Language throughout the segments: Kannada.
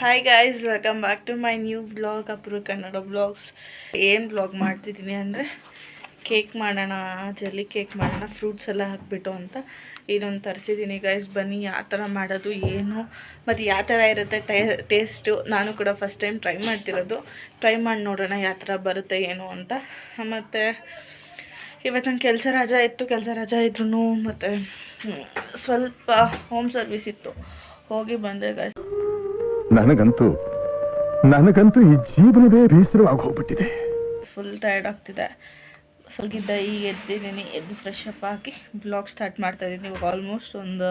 Hi guys welcome back to my new blog ಅಪ್ರೂ Kannada blogs ಏನು ಬ್ಲಾಗ್ ಮಾಡ್ತಿದ್ದೀನಿ ಅಂದರೆ ಕೇಕ್ ಮಾಡೋಣ ಜಲ್ಲಿ ಕೇಕ್ ಮಾಡೋಣ ಫ್ರೂಟ್ಸ್ ಎಲ್ಲ ಹಾಕ್ಬಿಟ್ಟು ಅಂತ ಇದೊಂದು ತರಿಸಿದ್ದೀನಿ ಗೈಸ್ ಬನ್ನಿ ಯಾವ ಥರ ಮಾಡೋದು, ಏನು, ಮತ್ತು ಯಾವ ಥರ ಇರುತ್ತೆ ಟೇಸ್ಟು ನಾನು ಕೂಡ ಫಸ್ಟ್ ಟೈಮ್ ಟ್ರೈ ಮಾಡ್ತಿರೋದು. ಟ್ರೈ ಮಾಡಿ ನೋಡೋಣ ಯಾವ ಥರ ಬರುತ್ತೆ, ಏನು ಅಂತ. ಮತ್ತು ಇವತ್ತು ನಂಗೆ ಕೆಲಸ ರಜಾ ಇತ್ತು, ಕೆಲಸ ರಜಾ ಇದ್ರೂ ಮತ್ತು ಸ್ವಲ್ಪ ಹೋಮ್ ಸರ್ವಿಸ್ ಇತ್ತು. ಹೋಗಿ ಬಂದೆ ಗೈಸ್ ನನಗಂತೂ ನನಗಂತೂ ಈ ಜೀವನವೇ ಬೇಸರವಾಗಿ ಹೋಗ್ಬಿಟ್ಟಿದೆ. ಫುಲ್ ಟಯರ್ಡ್ ಆಗ್ತಿದೆ. ಸ್ವಲ್ಗಿದ್ದ ಈಗ ಎದ್ದಿದ್ದೀನಿ ಎದ್ದು ಫ್ರೆಶ್ ಅಪ್ ಹಾಕಿ ಬ್ಲಾಗ್ ಸ್ಟಾರ್ಟ್ ಮಾಡ್ತಾ ಇದ್ದೀನಿ. ಇವಾಗ ಆಲ್ಮೋಸ್ಟ್ ಒಂದು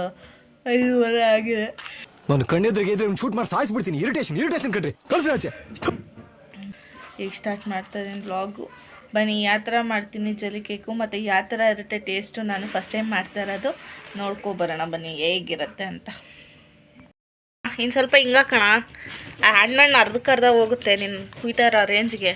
ಐದೂವರೆ ಆಗಿದೆ. ನಾನು ಕಣ್ಣೆದ್ರಿಗೆ ಇದ್ರೆ ಶೂಟ್ ಮಾಡಿ ಸಾಯಿಸ್ಬಿಡ್ತೀನಿ. ಇರಿಟೇಷನ್ ಇರಿಟೇಷನ್ ಕಣ್ರಿ. ಕಳ್ಸಿ ಆಚೆ. ಈಗ ಸ್ಟಾರ್ಟ್ ಮಾಡ್ತಾ ಇದ್ದೀನಿ ಬ್ಲಾಗು ಬನ್ನಿ ಯಾವ ಥರ ಮಾಡ್ತೀನಿ ಜಲಿ ಕೇಕು ಮತ್ತು ಯಾವ ಥರ ಇರುತ್ತೆ ಟೇಸ್ಟು ನಾನು ಫಸ್ಟ್ ಟೈಮ್ ಮಾಡ್ತಾ ಇರೋದು. ನೋಡ್ಕೊಬರೋಣ ಬನ್ನಿ ಹೇಗಿರುತ್ತೆ ಅಂತ. ಇನ್ನು ಸ್ವಲ್ಪ ಹಿಂಗೆ ಕಣ. ಆ ಹಣ್ಣಣ್ಣು ಅರ್ಧಕ್ಕರ್ಧ ಹೋಗುತ್ತೆ ನಿನ್ನ ಕುಯ್ತಾರ ರೇಂಜ್ಗೆ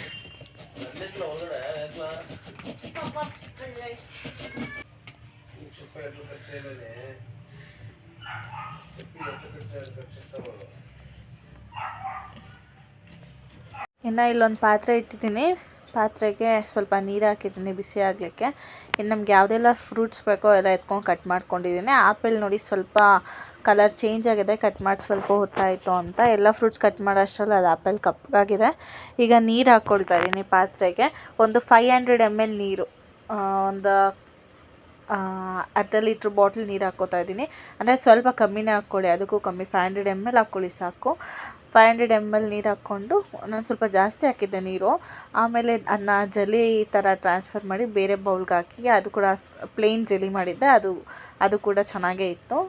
ಇನ್ನು ಇಲ್ಲೊಂದು ಪಾತ್ರೆ ಇಟ್ಟಿದ್ದೀನಿ. ಪಾತ್ರೆಗೆ ಸ್ವಲ್ಪ ನೀರು ಹಾಕಿದ್ದೀನಿ ಬಿಸಿ ಆಗಲಿಕ್ಕೆ. ಇನ್ನು ನಮ್ಗೆ ಯಾವುದೆಲ್ಲ ಫ್ರೂಟ್ಸ್ ಬೇಕೋ ಎಲ್ಲ ಎತ್ಕೊಂಡು ಕಟ್ ಮಾಡ್ಕೊಂಡಿದ್ದೀನಿ. ಆಪಲ್ ನೋಡಿ ಸ್ವಲ್ಪ ಕಲರ್ ಚೇಂಜ್ ಆಗಿದೆ, ಕಟ್ ಮಾಡಿ ಸ್ವಲ್ಪ ಹೊತ್ತಾಯಿತು ಅಂತ. ಎಲ್ಲ ಫ್ರೂಟ್ಸ್ ಕಟ್ ಮಾಡೋ ಅಷ್ಟರಲ್ಲಿ ಅದು ಆಪಲ್ ಕಪ್ಪಗಾಗಿದೆ ಈಗ ನೀರು ಹಾಕ್ಕೊಳ್ತಾ ಇದ್ದೀನಿ ಪಾತ್ರೆಗೆ. ಒಂದು ಫೈವ್ ಹಂಡ್ರೆಡ್ ಎಂ ಎಲ್ ನೀರು. ಒಂದು ಅರ್ಧ ಲೀಟ್ರ್ ಬಾಟ್ಲ್ ನೀರು ಹಾಕ್ಕೋತಾ ಇದ್ದೀನಿ. ಅಂದರೆ ಸ್ವಲ್ಪ ಕಮ್ಮಿನೇ ಹಾಕ್ಕೊಳ್ಳಿ, ಅದಕ್ಕೂ ಕಮ್ಮಿ. ಫೈವ್ ಹಂಡ್ರೆಡ್ ಎಂ ಎಲ್ ಹಾಕ್ಕೊಳ್ಳಿ ಸಾಕು. ಫೈವ್ ಹಂಡ್ರೆಡ್ ಎಂ ಎಲ್ ನೀರು ಹಾಕ್ಕೊಂಡು ನಾನು ಸ್ವಲ್ಪ ಜಾಸ್ತಿ ಹಾಕಿದ್ದೆ ನೀರು. ಆಮೇಲೆ ಅದನ್ನ ಜಲಿ ಥರ ಟ್ರಾನ್ಸ್ಫರ್ ಮಾಡಿ ಬೇರೆ ಬೌಲ್ಗೆ ಹಾಕಿ, ಅದು ಕೂಡ ಪ್ಲೇನ್ ಜಲಿ ಮಾಡಿದ್ದೆ. ಅದು ಅದು ಕೂಡ ಚೆನ್ನಾಗೇ ಇತ್ತು.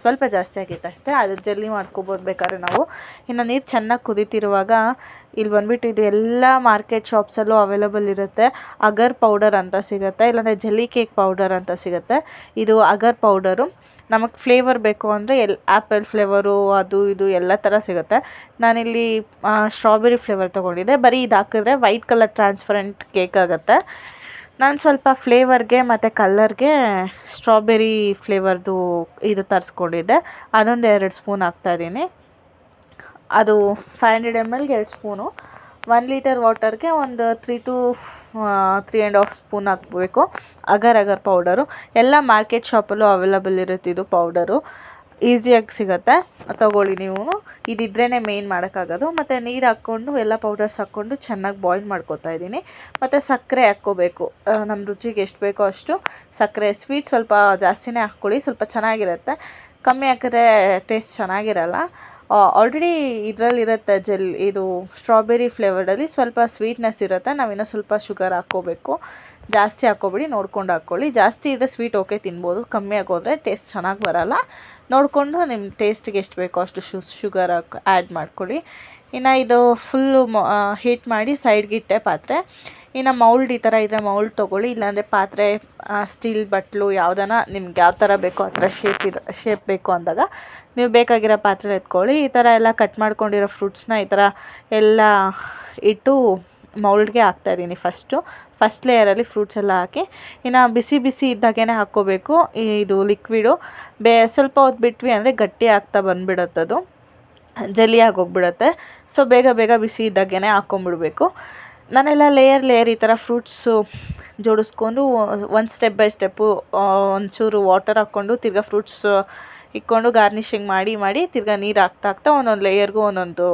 ಸ್ವಲ್ಪ ಜಾಸ್ತಿ ಆಗಿತ್ತು ಅಷ್ಟೇ ಅದು ಜಲ್ಲಿ ಮಾಡ್ಕೊಬೋದು ಬೇಕಾದ್ರೆ ನಾವು. ಇನ್ನು ನೀರು ಚೆನ್ನಾಗಿ ಕುದೀತಿರುವಾಗ ಇಲ್ಲಿ ಬಂದ್ಬಿಟ್ಟು ಇದು ಎಲ್ಲ ಮಾರ್ಕೆಟ್ ಶಾಪ್ಸಲ್ಲೂ ಅವೈಲಬಲ್ ಇರುತ್ತೆ. ಅಗರ್ ಪೌಡರ್ ಅಂತ ಸಿಗುತ್ತೆ, ಇಲ್ಲಾಂದರೆ ಜಲ್ಲಿ ಕೇಕ್ ಪೌಡರ್ ಅಂತ ಸಿಗುತ್ತೆ. ಇದು ಅಗರ್ ಪೌಡರು. ನಮಗೆ ಫ್ಲೇವರ್ ಬೇಕು ಅಂದರೆ ಎಲ್ ಆ್ಯಪಲ್ ಫ್ಲೇವರು ಅದು ಇದು ಎಲ್ಲ ಥರ ಸಿಗುತ್ತೆ. ನಾನಿಲ್ಲಿ ಸ್ಟ್ರಾಬೆರಿ ಫ್ಲೇವರ್ ತೊಗೊಂಡಿದ್ದೆ. ಬರೀ ಇದು ಹಾಕಿದ್ರೆ ವೈಟ್ ಕಲರ್ ಟ್ರಾನ್ಸ್ಪರೆಂಟ್ ಕೇಕ್ ಆಗುತ್ತೆ. ನಾನು ಸ್ವಲ್ಪ ಫ್ಲೇವರ್ಗೆ ಮತ್ತು ಕಲ್ಲರ್ಗೆ ಸ್ಟ್ರಾಬೆರಿ ಫ್ಲೇವರ್ದು ಇದು ತರಿಸ್ಕೊಂಡಿದ್ದೆ. ಅದೊಂದು ಎರಡು ಸ್ಪೂನ್ ಹಾಕ್ತಾಯಿದ್ದೀನಿ ಅದು ಫೈವ್ ಹಂಡ್ರೆಡ್ ಎಂ ಎಲ್ಗೆ ಎರಡು ಸ್ಪೂನು ಒನ್ ಲೀಟರ್ ವಾಟರ್ಗೆ ಒಂದು three to three and half spoon ಹಾಕ್ಬೇಕು. ಅಗರ್ ಅಗರ್ ಪೌಡರು ಎಲ್ಲ ಮಾರ್ಕೆಟ್ ಶಾಪಲ್ಲೂ ಅವೈಲಬಲ್ ಇರುತ್ತೆ ಇದು ಪೌಡರು ಈಸಿಯಾಗಿ ಸಿಗುತ್ತೆ. ತಗೊಳ್ಳಿ ನೀವು. ಇದಿದ್ರೇ ಮೇಯ್ನ್ ಮಾಡೋಕ್ಕಾಗೋದು. ಮತ್ತು ನೀರು ಹಾಕ್ಕೊಂಡು, ಎಲ್ಲ ಪೌಡರ್ಸ್ ಹಾಕ್ಕೊಂಡು ಚೆನ್ನಾಗಿ ಬಾಯ್ಲ್ ಮಾಡ್ಕೊತಾ ಇದ್ದೀನಿ. ಮತ್ತು ಸಕ್ಕರೆ ಹಾಕ್ಕೋಬೇಕು. ನಮ್ಮ ರುಚಿಗೆ ಎಷ್ಟು ಬೇಕೋ ಅಷ್ಟು ಸಕ್ಕರೆ. ಸ್ವೀಟ್ ಸ್ವಲ್ಪ ಜಾಸ್ತಿನೇ ಹಾಕ್ಕೊಳ್ಳಿ. ಸ್ವಲ್ಪ ಚೆನ್ನಾಗಿರುತ್ತೆ. ಕಮ್ಮಿ ಹಾಕಿದ್ರೆ ಟೇಸ್ಟ್ ಚೆನ್ನಾಗಿರಲ್ಲ. ಆಲ್ರೆಡಿ ಇದರಲ್ಲಿರುತ್ತೆ ಜೆಲ್, ಇದು ಸ್ಟ್ರಾಬೆರಿ ಫ್ಲೇವರ್ಡಲ್ಲಿ ಸ್ವಲ್ಪ ಸ್ವೀಟ್ನೆಸ್ ಇರುತ್ತೆ. ನಾವಿನ್ನು ಸ್ವಲ್ಪ ಶುಗರ್ ಹಾಕ್ಕೋಬೇಕು. ಜಾಸ್ತಿ ಹಾಕ್ಕೊಬಿಡಿ, ನೋಡ್ಕೊಂಡು ಹಾಕ್ಕೊಳ್ಳಿ. ಜಾಸ್ತಿ ಇದ್ದರೆ ಸ್ವೀಟ್ ಓಕೆ ತಿನ್ಬೋದು. ಕಮ್ಮಿ ಆಗೋದ್ರೆ ಟೇಸ್ಟ್ ಚೆನ್ನಾಗಿ ಬರಲ್ಲ. ನೋಡಿಕೊಂಡು ನಿಮ್ಮ ಟೇಸ್ಟಿಗೆ ಎಷ್ಟು ಬೇಕೋ ಅಷ್ಟು ಶು ಶುಗರ್ ಹಾಕಿ ಆ್ಯಡ್ ಮಾಡ್ಕೊಳ್ಳಿ. ಇನ್ನು ಇದು ಫುಲ್ಲು ಹೀಟ್ ಮಾಡಿ ಸೈಡ್ಗಿಟ್ಟೆ ಪಾತ್ರೆ. ಇನ್ನು ಮೌಲ್ಡ್ ಈ ಥರ ಇದ್ದರೆ ಮೌಲ್ಡ್ ತೊಗೊಳ್ಳಿ, ಇಲ್ಲಾಂದರೆ ಪಾತ್ರೆ ಸ್ಟೀಲ್ ಬಟ್ಲು ಯಾವ್ದಾನ ನಿಮ್ಗೆ ಯಾವ ಥರ ಬೇಕೋ ಆ ಥರ ಶೇಪ್ ಇರೋ ಶೇಪ್ ಬೇಕು ಅಂದಾಗ ನೀವು ಬೇಕಾಗಿರೋ ಪಾತ್ರೆ ಎತ್ಕೊಳ್ಳಿ. ಈ ಥರ ಎಲ್ಲ ಕಟ್ ಮಾಡ್ಕೊಂಡಿರೋ ಫ್ರೂಟ್ಸ್ನ ಈ ಥರ ಎಲ್ಲ ಇಟ್ಟು ಮೌಲ್ಡ್ಗೆ ಹಾಕ್ತಾಯಿದ್ದೀನಿ ಫಸ್ಟು ಫಸ್ಟ್ ಲೇಯರಲ್ಲಿ ಫ್ರೂಟ್ಸ್ ಎಲ್ಲ ಹಾಕಿ, ಇನ್ನು ಬಿಸಿ ಬಿಸಿ ಇದ್ದಾಗೇ ಹಾಕ್ಕೋಬೇಕು. ಇದು ಲಿಕ್ವಿಡು ಬೇ, ಸ್ವಲ್ಪ ಹೊತ್ತು ಬಿಟ್ವಿ ಅಂದರೆ ಗಟ್ಟಿ ಆಗ್ತಾ ಬಂದುಬಿಡುತ್ತದು. ಜಲ್ಲಿ ಆಗೋಗ್ಬಿಡುತ್ತೆ ಸೊ ಬೇಗ ಬೇಗ ಬಿಸಿ ಇದ್ದಾಗೇ ಹಾಕ್ಕೊಂಬಿಡ್ಬೇಕು ನಾನೆಲ್ಲ ಲೇಯರ್ ಲೇಯರ್ ಈ ಥರ ಫ್ರೂಟ್ಸು ಜೋಡಿಸ್ಕೊಂಡು ಒಂದು ಸ್ಟೆಪ್ ಬೈ ಸ್ಟೆಪ್ಪು ಒಂಚೂರು ವಾಟರ್ ಹಾಕ್ಕೊಂಡು, ತಿರ್ಗಾ ಫ್ರೂಟ್ಸ್ ಇಕ್ಕೊಂಡು ಗಾರ್ನಿಷಿಂಗ್ ಮಾಡಿ ಮಾಡಿ, ತಿರ್ಗಾ ನೀರು ಹಾಕ್ತಾ ಹಾಕ್ತಾ ಒಂದೊಂದು ಲೇಯರ್ಗೂ ಒಂದೊಂದು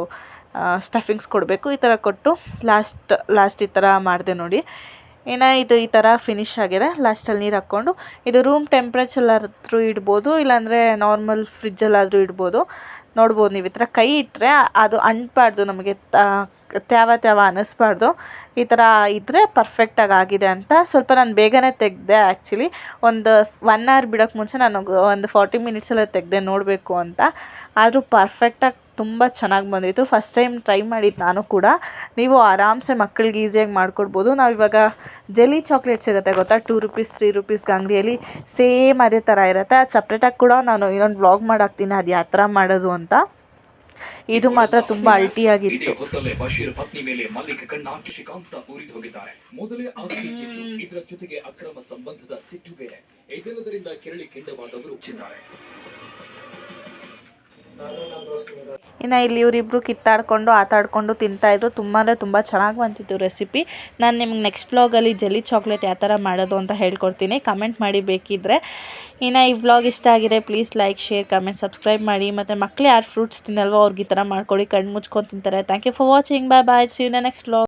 ಸ್ಟಫಿಂಗ್ಸ್ ಕೊಡಬೇಕು. ಈ ಥರ ಕೊಟ್ಟು ಲಾಸ್ಟ್ ಲಾಸ್ಟ್ ಈ ಥರ ಮಾಡಿದೆ ನೋಡಿ. ಏನೋ ಇದು ಈ ಥರ ಫಿನಿಶ್ ಆಗಿದೆ. ಲಾಸ್ಟಲ್ಲಿ ನೀರು ಹಾಕ್ಕೊಂಡು, ಇದು ರೂಮ್ ಟೆಂಪ್ರೇಚರ್ಲಾದ್ರೂ ಇಡ್ಬೋದು, ಇಲ್ಲಾಂದರೆ ನಾರ್ಮಲ್ ಫ್ರಿಜ್ಜಲ್ಲಾದರೂ ಇಡ್ಬೋದು. ನೋಡ್ಬೋದು ನೀವು ಈ ಥರ ಕೈ ಇಟ್ಟರೆ ಅದು ಅಂಟಬಾರ್ದು ನಮಗೆ ತ್ಯಾವ ತ್ಯಾವ ಅನ್ನಿಸ್ಬಾರ್ದು. ಈ ಥರ ಇದ್ದರೆ ಪರ್ಫೆಕ್ಟಾಗಿ ಆಗಿದೆ ಅಂತ ಸ್ವಲ್ಪ ನಾನು ಬೇಗನೆ ತೆಗೆದೆ ಆ್ಯಕ್ಚುಲಿ ಒಂದು ಒನ್ ಅವರ್ ಬಿಡೋಕ್ಕೆ ಮುಂಚೆ ನಾನು ಒಂದು ಫಾರ್ಟಿ ಮಿನಿಟ್ಸಲ್ಲೇ ತೆಗೆದೆ ನೋಡಬೇಕು ಅಂತ. ಆದರೂ ಪರ್ಫೆಕ್ಟಾಗಿ ತುಂಬ ಚೆನ್ನಾಗಿ ಬಂದಿತ್ತು. ಫಸ್ಟ್ ಟೈಮ್ ಟ್ರೈ ಮಾಡಿದ್ದು ನಾನು ಕೂಡ. ನೀವು ಆರಾಮ್ಸೆ ಮಕ್ಕಳಿಗೆ ಈಸಿಯಾಗಿ ಮಾಡಿಕೊಡ್ಬೋದು. ನಾವು ಇವಾಗ ಚಾಕ್ಲೇಟ್ ಸಿಗುತ್ತೆ ಗೊತ್ತಾ? ಟೂ ರುಪೀಸ್ ತ್ರೀ ರುಪೀಸ್ಗೆ ಅಂಗಡಿಯಲ್ಲಿ ಸೇಮ್ ಅದೇ ಥರ ಇರುತ್ತೆ. ಅದು ಸಪ್ರೇಟಾಗಿ ಕೂಡ ನಾನು ಇನ್ನೊಂದು ವ್ಲಾಗ್ ಮಾಡಾಕ್ತೀನಿ. ಅದು ಯಾವ ಥರ ಮಾಡೋದು ಅಂತ. ಇದು ಮಾತ್ರ ತುಂಬಾ ಅಲ್ಟಿಯಾಗಿತ್ತು. ಹೊತ್ತಲ್ಲೇ ಬಶೀರ್ ಪತ್ನಿ ಮೇಲೆ ಮಲ್ಲಿಕ್ ಕಣ್ಣಾಕಿ ಶ್ರೀಕಾಂತ ಉರಿದು ಹೋಗಿದ್ದಾರೆ. ಮೊದಲೇ ಆಸ್ತಿ ಇದರ ಜೊತೆಗೆ ಅಕ್ರಮ ಸಂಬಂಧದ ಸಿಟ್ಟು ಬೇರೆ. ಇದೆಲ್ಲದರಿಂದ ಕೆರಳಿ ಕೆಂಡವಾದವರು ದೋಸ್ತರು ಇನ್ನು ಇಲ್ಲಿ ಇವರಿಬ್ಬರು ಕಿತ್ತಾಡ್ಕೊಂಡು, ಆಟಾಡ್ಕೊಂಡು ತಿಂತಾಯಿದ್ರು ತುಂಬ ಅಂದರೆ ತುಂಬ ಚೆನ್ನಾಗಿ ಬಂತಿತ್ತು ರೆಸಿಪಿ ನಾನು ನಿಮ್ಗೆ ನೆಕ್ಸ್ಟ್ ವ್ಲಾಗಲ್ಲಿ ಜೆಲ್ಲಿ ಚಾಕ್ಲೇಟ್ ಯಾವ ಥರ ಮಾಡೋದು ಅಂತ ಹೇಳ್ಕೊಡ್ತೀನಿ. ಕಮೆಂಟ್ ಮಾಡಿ ಬೇಕಿದ್ದರೆ ಇನ್ನು ಈ ವ್ಲಾಗ್ ಇಷ್ಟ ಆಗಿದೆ please like share comment subscribe ಮಾಡಿ. ಮತ್ತು ಮಕ್ಕಳು ಯಾರು ಫ್ರೂಟ್ಸ್ ತಿನ್ನಲ್ವೋ ಅವ್ರಿಗೆ ಈ ಥರ ಮಾಡ್ಕೊಡಿ. ಕಣ್ಣು ಮುಚ್ಕೊಂಡು ತಿಂತಾರೆ. Thank you for watching bye bye see you next vlog